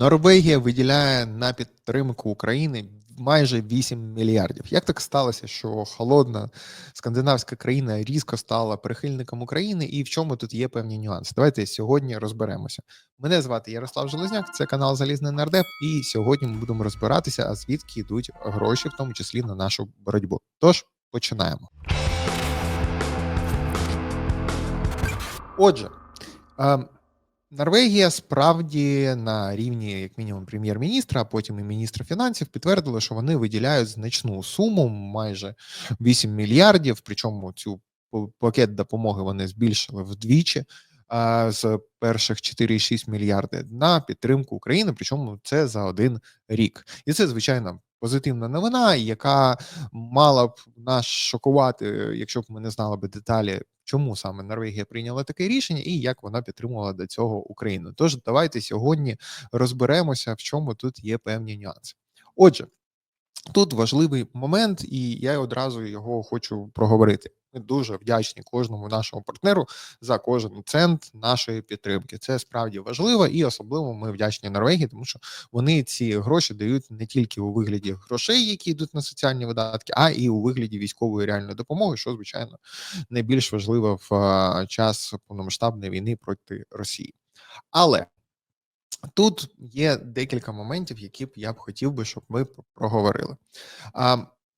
Норвегія виділяє на підтримку України майже 8 мільярдів. Як так сталося, що холодна скандинавська країна різко стала прихильником України, і в чому тут є певні нюанси? Давайте сьогодні розберемося. Мене звати Ярослав Железняк, це канал Залізний Нардеп, і сьогодні ми будемо розбиратися, а звідки йдуть гроші, в тому числі на нашу боротьбу. Тож починаємо. Отже. Норвегія справді на рівні, як мінімум, прем'єр-міністра, а потім і міністра фінансів підтвердили, що вони виділяють значну суму, майже 8 мільярдів. Причому цю пакет допомоги вони збільшили вдвічі з перших 4,6 мільярди на підтримку України. Причому це за один рік, і це звичайно позитивна новина, яка мала б нас шокувати, якщо б ми не знали би деталі, чому саме Норвегія прийняла таке рішення і як вона підтримувала до цього Україну. Тож давайте сьогодні розберемося, в чому тут є певні нюанси. Отже, тут важливий момент, і я одразу його хочу проговорити. Ми дуже вдячні кожному нашому партнеру за кожен цент нашої підтримки. Це справді важливо, і особливо ми вдячні Норвегії, тому що вони ці гроші дають не тільки у вигляді грошей, які йдуть на соціальні видатки, а і у вигляді військової реальної допомоги, що звичайно найбільш важливо в час повномасштабної війни проти Росії. Але тут є декілька моментів, які б я б хотів би, щоб ми проговорили. А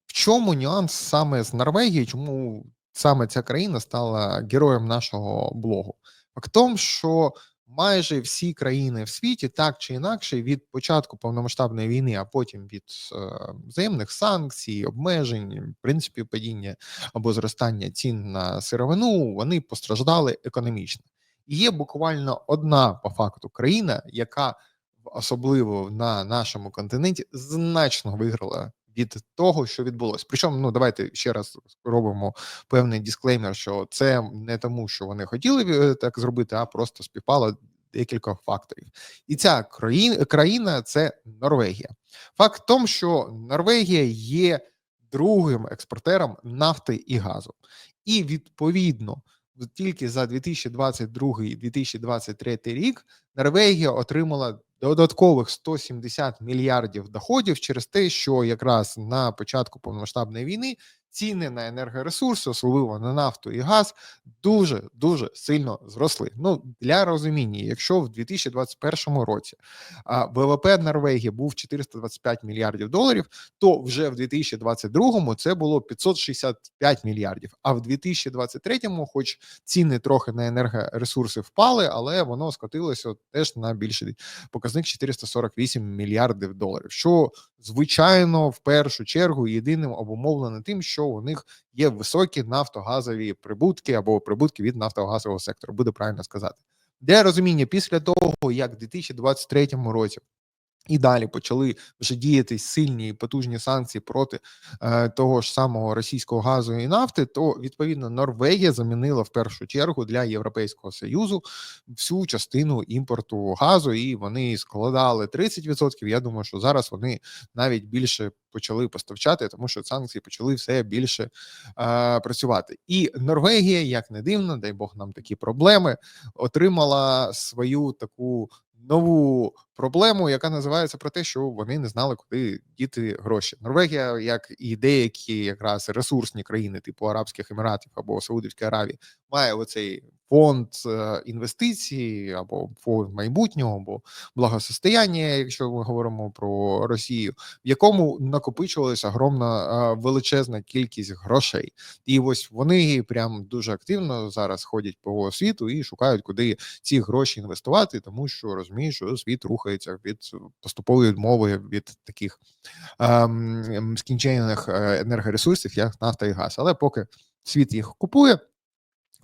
в чому нюанс саме з Норвегією? Чому саме ця країна стала героєм нашого блогу? Факт в тому, що майже всі країни в світі так чи інакше від початку повномасштабної війни, а потім від е, взаємних санкцій, обмежень, в принципі, падіння або зростання цін на сировину, вони постраждали економічно. Є буквально одна по факту країна, яка особливо на нашому континенті значно виграла від того, що відбулося. Причому, ну давайте ще раз робимо певний дисклеймер, що це не тому, що вони хотіли е, так зробити, а просто співпало декілька факторів. І ця країна, країна це Норвегія. Факт в тому, що Норвегія є другим експортером нафти і газу. І відповідно тільки за 2022 і 2023 рік Норвегія отримала додаткових 170 мільярдів доходів через те, що якраз на початку повномасштабної війни ціни на енергоресурси, особливо на нафту і газ, дуже дуже сильно зросли. Ну для розуміння, якщо в 2021 році ВВП Норвегії був 425 мільярдів доларів, то вже в 2022 це було 565 мільярдів. А в 2023, хоч ціни трохи на енергоресурси впали, але воно скотилося теж на більший показник 448 мільярдів доларів. Що звичайно в першу чергу єдиним обумовлено тим, що у них є високі нафтогазові прибутки або прибутки від нафтогазового сектору, буде правильно сказати. Для розуміння, після того як в 2023 році і далі почали вже діяти сильні і потужні санкції проти е, того ж самого російського газу і нафти, то відповідно Норвегія замінила в першу чергу для Європейського союзу всю частину імпорту газу, і вони складали 30%. Я думаю, що зараз вони навіть більше почали поставчати, тому що санкції почали все більше е, працювати. І Норвегія, як не дивно, дай Бог нам такі проблеми, отримала свою таку нову проблему, яка називається про те, що вони не знали, куди діти гроші. Норвегія, як і деякі якраз ресурсні країни, типу Арабських Еміратів або Саудівської Аравії, має оцей фонд е, інвестицій або фонд майбутнього, або благосостояння, якщо ми говоримо про Росію, в якому накопичувалася огромна е, величезна кількість грошей. І ось вони прям дуже активно зараз ходять по світу і шукають, куди ці гроші інвестувати, тому що розуміють, що світ рухається від поступової відмови від таких ем, скінчених е, енергоресурсів, як нафта і газ. Але поки світ їх купує.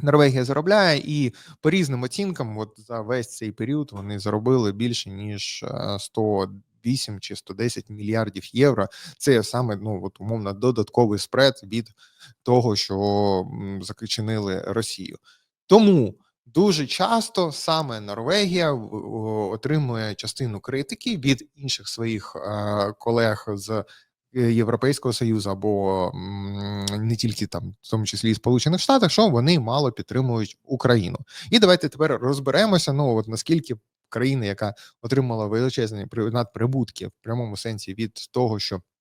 Норвегія заробляє, і по різним оцінкам, от за весь цей період вони заробили більше ніж е, 108 чи 110 мільярдів євро. Це саме ну от умовно додатковий спред від того, що м, закичинили Росію. Тому дуже часто саме Норвегія отримує частину критики від інших своїх е, колег з е, Європейського союзу або не тільки там, в тому числі і Сполучених Штатах, що вони мало підтримують Україну. І давайте тепер розберемося. Ну от наскільки країна, яка отримала величезні надприбутки в прямому сенсі від того, що Е,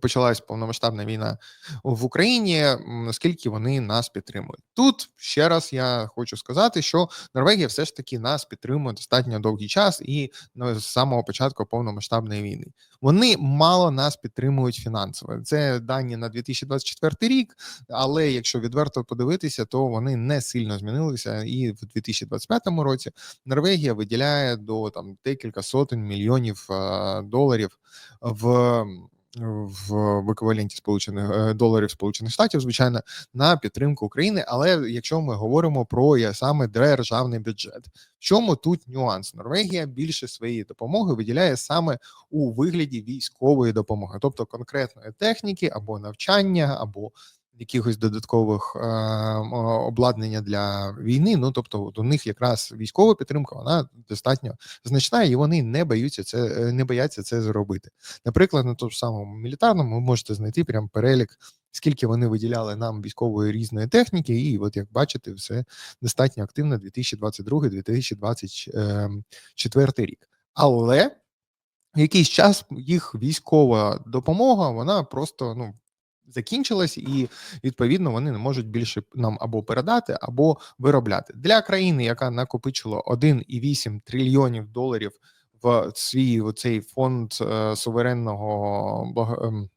почалась повномасштабна війна в Україні, наскільки вони нас підтримують. Тут ще раз я хочу сказати, що Норвегія все ж таки нас підтримує достатньо довгий час і ну, з самого початку повномасштабної війни. Вони мало нас підтримують фінансово. Це дані на 2024 рік. Але якщо відверто подивитися, то вони не сильно змінилися. І в 2025 році Норвегія виділяє до там декілька сотень мільйонів е, доларів в в еквіваленті сполучених е, доларів Сполучених Штатів, звичайно, на підтримку України. Але якщо ми говоримо про саме державний бюджет, в чому тут нюанс? Норвегія більше своєї допомоги виділяє саме у вигляді військової допомоги, тобто конкретної техніки або навчання, або якихось додаткових е, обладнання для війни. Ну тобто, у них якраз військова підтримка вона достатньо значна, і вони не боються це, е, не бояться це зробити. Наприклад, на тому самому мілітарному ви можете знайти прям перелік. Скільки вони виділяли нам військової різної техніки, і от як бачите, все достатньо активно 2022-2024 рік. Але якийсь час їх військова допомога вона просто ну закінчилась, і відповідно вони не можуть більше нам або передати, або виробляти. Для країни, яка накопичила 1,8 трильйонів доларів в свій оцей фонд е, суверенного ем,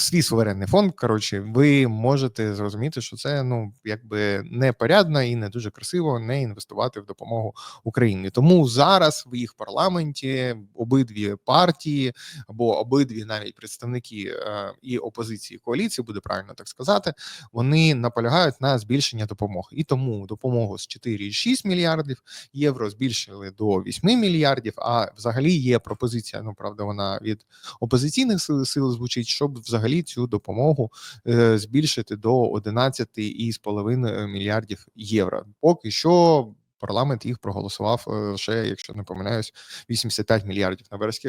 свій суверенний фонд. Коротше, ви можете зрозуміти, що це ну якби непорядно і не дуже красиво не інвестувати в допомогу Україні. Тому зараз в їх парламенті обидві партії або обидві навіть представники е, і опозиції і коаліції, буде правильно так сказати. Вони наполягають на збільшення допомоги, і тому допомогу з 4,6 мільярдів євро збільшили до 8 мільярдів. А взагалі є пропозиція. Ну правда, вона від опозиційних сил звучить, щоб взагалі взагалі цю допомогу е, збільшити до 11,5 мільярдів євро. Поки що. Парламент їх проголосував е, лише, якщо не помиляюсь, 85 мільярдів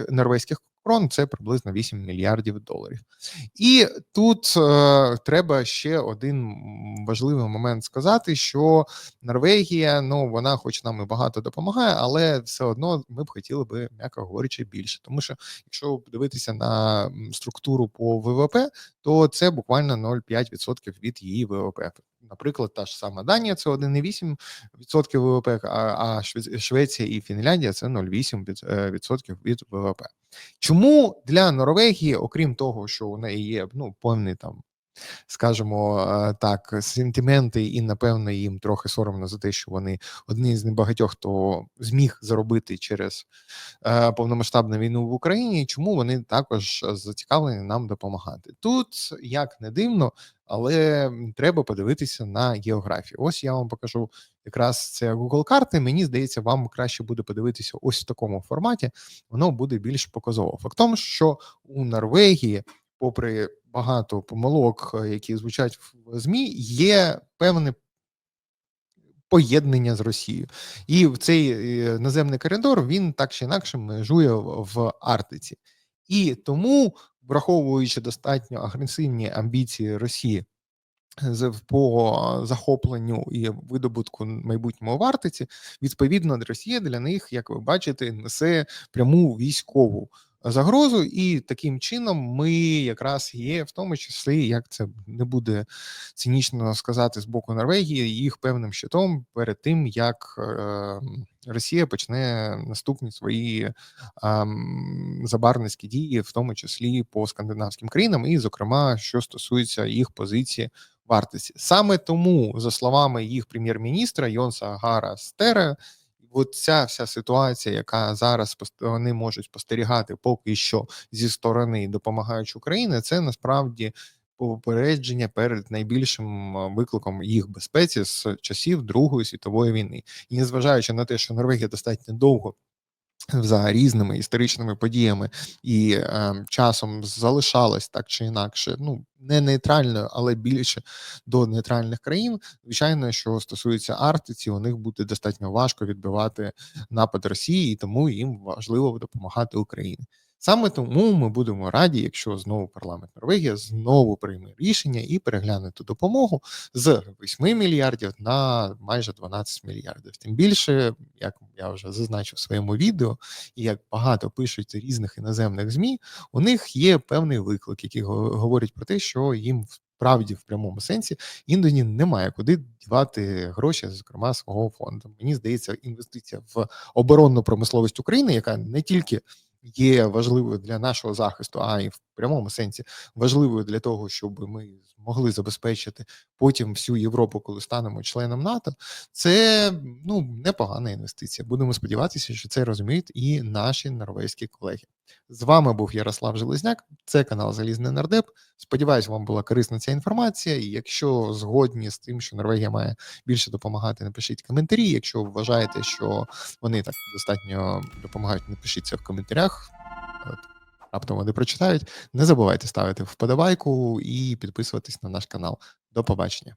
норвезьких крон. Це приблизно 8 мільярдів доларів. І тут е, треба ще один важливий момент сказати: що Норвегія, ну вона, хоч нам і багато допомагає, але все одно ми б хотіли би, м'яко говорячи, більше. Тому що, якщо подивитися на структуру по ВВП, то це буквально 0,5% від її ВВП. Наприклад, та ж сама Данія це 1,8% ВВП, а Швеція і Фінляндія це 0,8% від ВВП. Чому для Норвегії, окрім того, що у неї є ну певний там, скажімо е, так, сентименти, і напевно їм трохи соромно за те, що вони одні з небагатьох, хто зміг заробити через е, повномасштабну війну в Україні, чому вони також зацікавлені нам допомагати? Тут як не дивно, але треба подивитися на географію. Ось я вам покажу якраз це Google карти. Мені здається, вам краще буде подивитися ось в такому форматі. Воно буде більш показово. Фактом, що у Норвегії, попри багато помилок, е, які звучать в змі, є певне. Поєднання з Росією, і в цей е, наземний коридор він так чи інакше межує в Арктиці, і тому враховуючи достатньо агресивні амбіції Росії по захопленню і видобутку майбутньому в Арктиці, відповідно, Росія для них, як ви бачите, несе пряму військову загрозу, і таким чином ми якраз є в тому числі, як це не буде цинічно сказати з боку Норвегії, їх певним щитом перед тим як е, Росія почне наступні свої е, забарницькі дії, в тому числі по скандинавським країнам, і зокрема, що стосується їх позиції вартості. Саме тому, за словами їх прем'єр-міністра Йонса Гара Стере, от ця вся ситуація, яка зараз вони можуть спостерігати поки що зі сторони допомагаючи Україні, це насправді попередження перед найбільшим викликом їх безпеці з часів Другої світової війни, і незважаючи на те, що Норвегія достатньо довго за різними історичними подіями і е, часом залишалась так чи інакше, ну не нейтральною, але більше до нейтральних країн. Звичайно, що стосується Арктиці, у них буде достатньо важко відбивати напад Росії, і тому їм важливо допомагати Україні. Саме тому ми будемо раді, якщо знову парламент Норвегія знову прийме рішення і перегляне ту допомогу з 8 мільярдів на майже 12 мільярдів. Тим більше, як я вже зазначив в своєму відео, і як багато пишуть різних іноземних змі, у них є певний виклик, який го- говорить про те, що їм вправді в прямому сенсі іноді немає куди дівати гроші, зокрема свого фонду. Мені здається, інвестиція в оборонну промисловість України, яка не тільки є важливою для нашого захисту, а і в прямому сенсі важливою для того, щоб ми змогли забезпечити потім всю Європу, коли станемо членом НАТО. Це ну непогана інвестиція. Будемо сподіватися, що це розуміють і наші норвезькі колеги. З вами був Ярослав Железняк. Це канал Залізний Нардеп. Сподіваюсь, вам була корисна ця інформація. І якщо згодні з тим, що Норвегія має більше допомагати, напишіть коментарі. Якщо вважаєте, що вони так достатньо допомагають, напишіть це в коментарях. Раптом вони прочитають. Не забувайте ставити вподобайку і підписуватись на наш канал. До побачення.